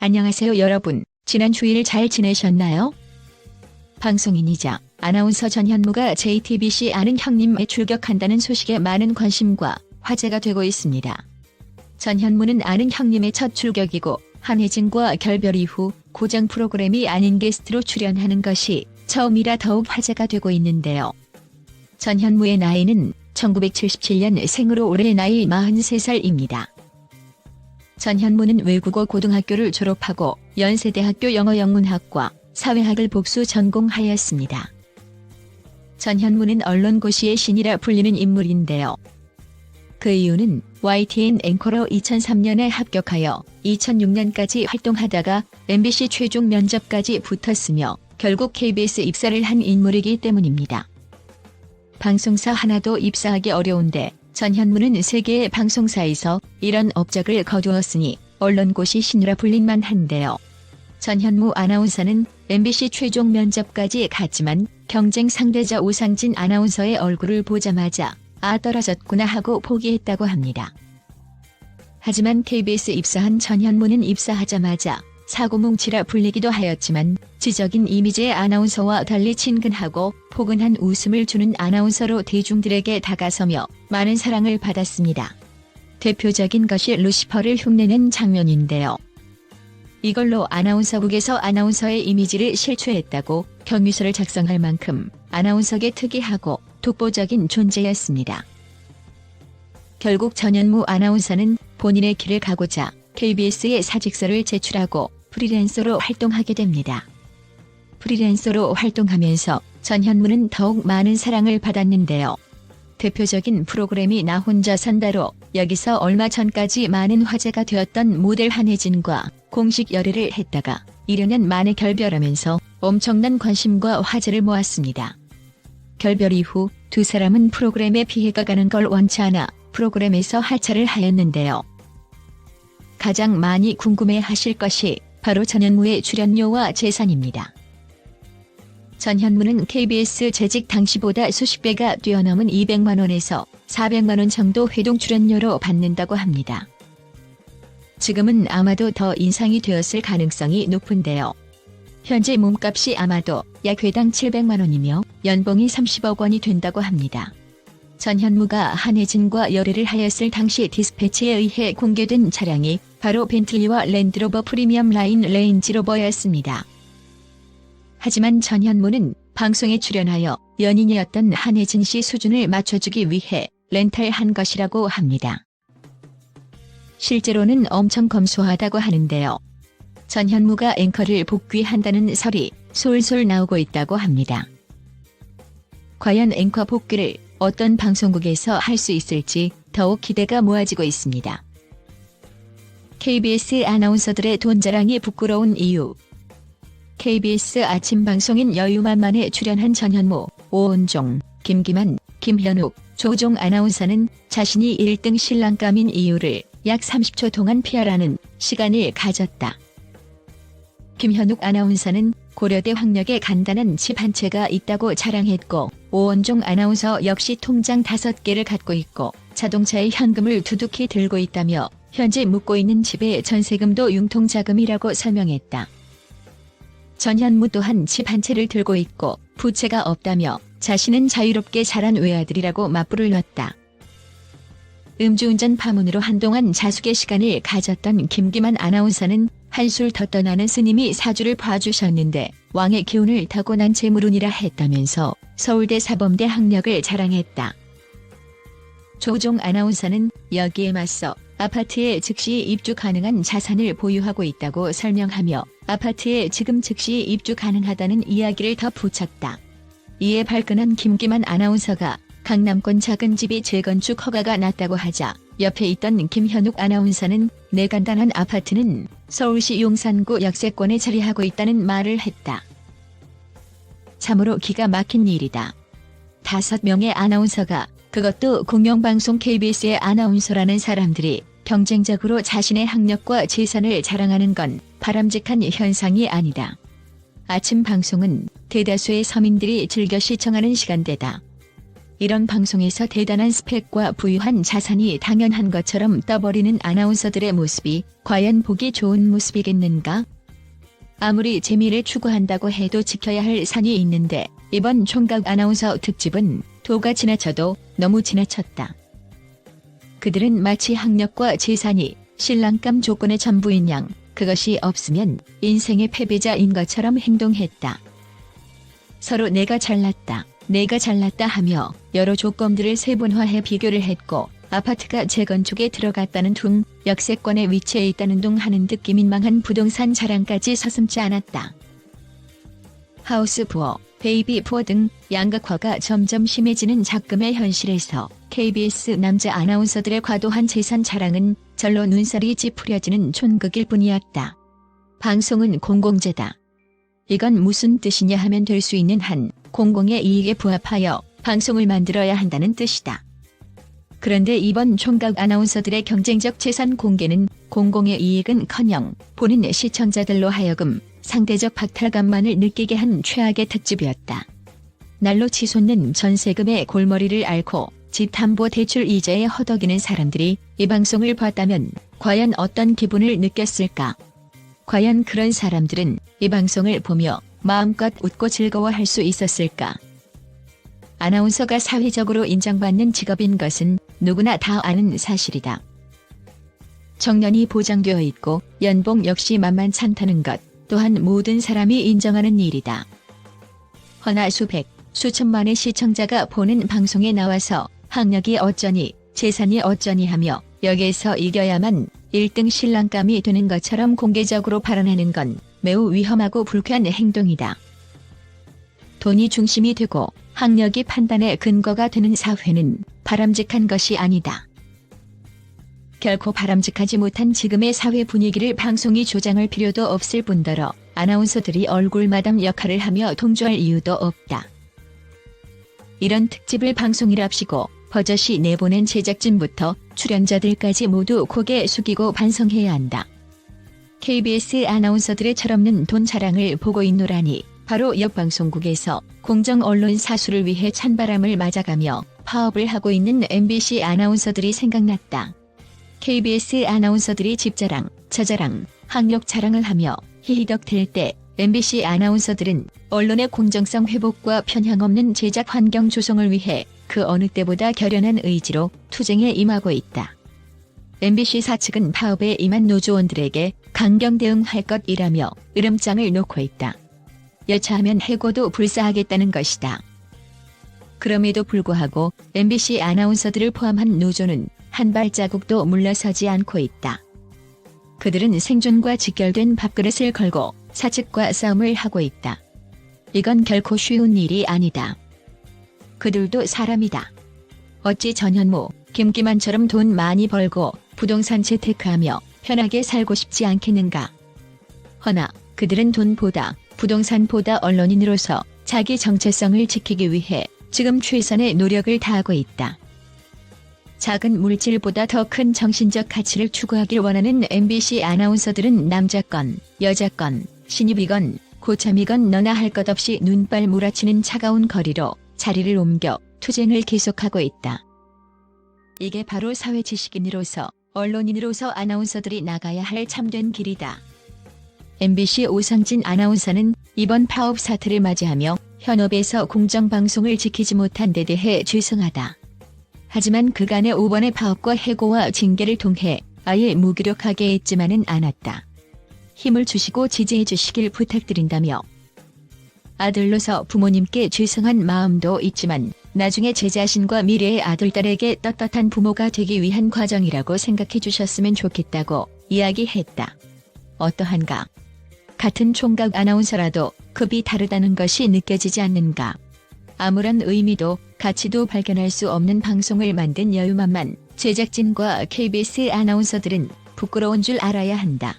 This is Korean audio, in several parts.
안녕하세요 여러분. 지난 주일 잘 지내셨나요? 방송인이자 아나운서 전현무가 JTBC 아는 형님에 출격한다는 소식에 많은 관심과 화제가 되고 있습니다. 전현무는 아는 형님의 첫 출격이고 한혜진과 결별 이후 고정 프로그램이 아닌 게스트로 출연하는 것이 처음이라 더욱 화제가 되고 있는데요. 전현무의 나이는 1977년 생으로 올해 나이 43살입니다. 전현무는 외국어 고등학교를 졸업하고 연세대학교 영어영문학과 사회학을 복수 전공하였습니다. 전현무는 언론고시의 신이라 불리는 인물인데요. 그 이유는 YTN 앵커로 2003년에 합격하여 2006년까지 활동하다가 MBC 최종 면접까지 붙었으며 결국 KBS 입사를 한 인물이기 때문입니다. 방송사 하나도 입사하기 어려운데 전현무는 세계의 방송사에서 이런 업적을 거두었으니 언론고시 신유라 불릴만 한데요. 전현무 아나운서는 MBC 최종 면접까지 갔지만 경쟁 상대자 오상진 아나운서의 얼굴을 보자마자 아 떨어졌구나 하고 포기했다고 합니다. 하지만 KBS 입사한 전현무는 입사하자마자 사고뭉치라 불리기도 하였지만 지적인 이미지의 아나운서와 달리 친근하고 포근한 웃음을 주는 아나운서로 대중들에게 다가서며 많은 사랑을 받았습니다. 대표적인 것이 루시퍼를 흉내낸 장면인데요. 이걸로 아나운서국에서 아나운서의 이미지를 실추했다고 경위서를 작성할 만큼 아나운서계 특이하고 독보적인 존재였습니다. 결국 전현무 아나운서는 본인의 길을 가고자 KBS에 사직서를 제출하고 프리랜서로 활동하게 됩니다. 프리랜서로 활동하면서 전현무는 더욱 많은 사랑을 받았는데요. 대표적인 프로그램이 나 혼자 산다로 여기서 얼마 전까지 많은 화제가 되었던 모델 한혜진과 공식 열애를 했다가 1여년 만에 결별하면서 엄청난 관심과 화제를 모았습니다. 결별 이후 두 사람은 프로그램에 피해가 가는 걸 원치 않아 프로그램에서 하차를 하였는데요. 가장 많이 궁금해 하실 것이 바로 전현무의 출연료와 재산입니다. 전현무는 KBS 재직 당시보다 수십 배가 뛰어넘은 200만 원에서 400만 원 정도 회동 출연료로 받는다고 합니다. 지금은 아마도 더 인상이 되었을 가능성이 높은데요. 현재 몸값이 아마도 약 회당 700만 원이며 연봉이 30억 원이 된다고 합니다. 전현무가 한혜진과 열애를 하였을 당시 디스패치에 의해 공개된 차량이 바로 벤틀리와 랜드로버 프리미엄 라인 레인지로버였습니다. 하지만 전 현무는 방송에 출연하여 연인이었던 한혜진 씨 수준을 맞춰주기 위해 렌탈한 것이라고 합니다. 실제로는 엄청 검소하다고 하는데요. 전현무가 앵커를 복귀한다는 설이 솔솔 나오고 있다고 합니다. 과연 앵커 복귀를 어떤 방송국에서 할 수 있을지 더욱 기대가 모아지고 있습니다. KBS 아나운서들의 돈 자랑이 부끄러운 이유 KBS 아침 방송인 여유만만에 출연한 전현무, 오은종, 김기만, 김현욱, 조종 아나운서는 자신이 1등 신랑감인 이유를 약 30초 동안 피하라는 시간을 가졌다. 김현욱 아나운서는 고려대 학력에 간단한 집 한 채가 있다고 자랑했고 오원종 아나운서 역시 통장 5개를 갖고 있고 자동차에 현금을 두둑히 들고 있다며 현재 묵고 있는 집의 전세금도 융통자금이라고 설명했다. 전현무 또한 집 한 채를 들고 있고 부채가 없다며 자신은 자유롭게 자란 외아들이라고 맞불을 놨다. 음주운전 파문으로 한동안 자숙의 시간을 가졌던 김기만 아나운서는 한술 더 떠나는 스님이 사주를 봐주셨는데 왕의 기운을 타고난 재물운이라 했다면서 서울대 사범대 학력을 자랑했다. 조종 아나운서는 여기에 맞서 아파트에 즉시 입주 가능한 자산을 보유하고 있다고 설명하며 아파트에 지금 즉시 입주 가능하다는 이야기를 더 붙였다. 이에 발끈한 김기만 아나운서가 강남권 작은 집이 재건축 허가가 났다고 하자 옆에 있던 김현욱 아나운서는 내 간단한 아파트는 서울시 용산구 역세권에 자리하고 있다는 말을 했다. 참으로 기가 막힌 일이다. 다섯 명의 아나운서가 그것도 공영방송 KBS의 아나운서라는 사람들이 경쟁적으로 자신의 학력과 재산을 자랑하는 건 바람직한 현상이 아니다. 아침 방송은 대다수의 서민들이 즐겨 시청하는 시간대다. 이런 방송에서 대단한 스펙과 부유한 자산이 당연한 것처럼 떠버리는 아나운서들의 모습이 과연 보기 좋은 모습이겠는가? 아무리 재미를 추구한다고 해도 지켜야 할 산이 있는데 이번 총각 아나운서 특집은 도가 지나쳐도 너무 지나쳤다. 그들은 마치 학력과 재산이 신랑감 조건의 전부인 양 그것이 없으면 인생의 패배자인 것처럼 행동했다. 서로 내가 잘났다, 내가 잘났다 하며 여러 조건들을 세분화해 비교를 했고 아파트가 재건축에 들어갔다는 둥, 역세권에 위치해 있다는 둥 하는 듯 민망한 부동산 자랑까지 서슴지 않았다. 하우스 부어, 베이비 부어 등 양극화가 점점 심해지는 작금의 현실에서 KBS 남자 아나운서들의 과도한 재산 자랑은 절로 눈살이 찌푸려지는 촌극일 뿐이었다. 방송은 공공재다. 이건 무슨 뜻이냐 하면 될 수 있는 한 공공의 이익에 부합하여 방송을 만들어야 한다는 뜻이다. 그런데 이번 총각 아나운서들의 경쟁적 재산 공개는 공공의 이익은커녕 본인 시청자들로 하여금 상대적 박탈감만을 느끼게 한 최악의 특집이었다. 날로 치솟는 전세금의 골머리를 앓고 집 담보 대출 이자에 허덕이는 사람들이 이 방송을 봤다면 과연 어떤 기분을 느꼈을까? 과연 그런 사람들은 이 방송을 보며 마음껏 웃고 즐거워할 수 있었을까? 아나운서가 사회적으로 인정받는 직업인 것은 누구나 다 아는 사실이다. 정년이 보장되어 있고 연봉 역시 만만찮다는 것 또한 모든 사람이 인정하는 일이다. 허나 수백, 수천만의 시청자가 보는 방송에 나와서 학력이 어쩌니 재산이 어쩌니 하며 여기에서 이겨야만 1등 신랑감이 되는 것처럼 공개적으로 발언하는 건 매우 위험하고 불쾌한 행동이다. 돈이 중심이 되고 학력이 판단의 근거가 되는 사회는 바람직한 것이 아니다. 결코 바람직하지 못한 지금의 사회 분위기를 방송이 조장할 필요도 없을 뿐더러 아나운서들이 얼굴마담 역할을 하며 동조할 이유도 없다. 이런 특집을 방송이랍시고 버젓이 내보낸 제작진부터 출연자들까지 모두 고개 숙이고 반성해야 한다. KBS 아나운서들의 철없는 돈 자랑을 보고 있노라니 바로 옆 방송국에서 공정 언론 사수를 위해 찬바람을 맞아가며 파업을 하고 있는 MBC 아나운서들이 생각났다. KBS 아나운서들이 집자랑, 저자랑, 학력 자랑을 하며 히히덕댈 때 MBC 아나운서들은 언론의 공정성 회복과 편향 없는 제작 환경 조성을 위해 그 어느 때보다 결연한 의지로 투쟁에 임하고 있다. MBC 사측은 파업에 임한 노조원들에게 강경 대응할 것이라며 으름장을 놓고 있다. 여차하면 해고도 불사하겠다는 것이다. 그럼에도 불구하고 MBC 아나운서들을 포함한 노조는 한 발자국도 물러서지 않고 있다. 그들은 생존과 직결된 밥그릇을 걸고 사측과 싸움을 하고 있다. 이건 결코 쉬운 일이 아니다. 그들도 사람이다. 어찌 전현무, 김기만처럼 돈 많이 벌고 부동산 재테크하며 편하게 살고 싶지 않겠는가. 허나 그들은 돈보다 부동산보다 언론인으로서 자기 정체성을 지키기 위해 지금 최선의 노력을 다하고 있다. 작은 물질보다 더 큰 정신적 가치를 추구하길 원하는 MBC 아나운서들은 남자건, 여자건, 신입이건, 고참이건 너나 할 것 없이 눈발 몰아치는 차가운 거리로 자리를 옮겨 투쟁을 계속하고 있다. 이게 바로 사회 지식인으로서 언론인으로서 아나운서들이 나가야 할 참된 길이다. MBC 오상진 아나운서는 이번 파업 사태를 맞이하며 현업에서 공정방송을 지키지 못한 데 대해 죄송하다. 하지만 그간의 5번의 파업과 해고와 징계를 통해 아예 무기력하게 했지만은 않았다. 힘을 주시고 지지해 주시길 부탁드린다며 아들로서 부모님께 죄송한 마음도 있지만 나중에 제 자신과 미래의 아들딸에게 떳떳한 부모가 되기 위한 과정이라고 생각해 주셨으면 좋겠다고 이야기했다. 어떠한가? 같은 총각 아나운서라도 급이 다르다는 것이 느껴지지 않는가? 아무런 의미도 가치도 발견할 수 없는 방송을 만든 여유만만 제작진과 KBS 아나운서들은 부끄러운 줄 알아야 한다.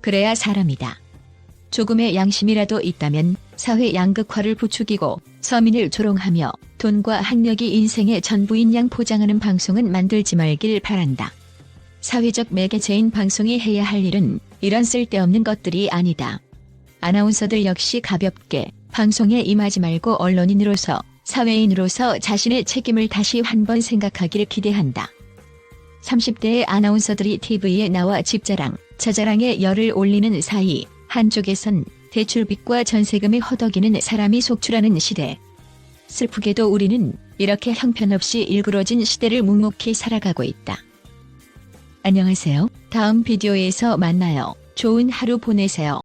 그래야 사람이다. 조금의 양심이라도 있다면 사회 양극화를 부추기고 서민을 조롱하며 돈과 학력이 인생의 전부인 양 포장하는 방송은 만들지 말길 바란다. 사회적 매개체인 방송이 해야 할 일은 이런 쓸데없는 것들이 아니다. 아나운서들 역시 가볍게 방송에 임하지 말고 언론인으로서 사회인으로서 자신의 책임을 다시 한번 생각하기를 기대한다. 30대의 아나운서들이 TV에 나와 집자랑, 저자랑에 열을 올리는 사이 한쪽에선 대출빚과 전세금에 허덕이는 사람이 속출하는 시대. 슬프게도 우리는 이렇게 형편없이 일그러진 시대를 묵묵히 살아가고 있다. 안녕하세요. 다음 비디오에서 만나요. 좋은 하루 보내세요.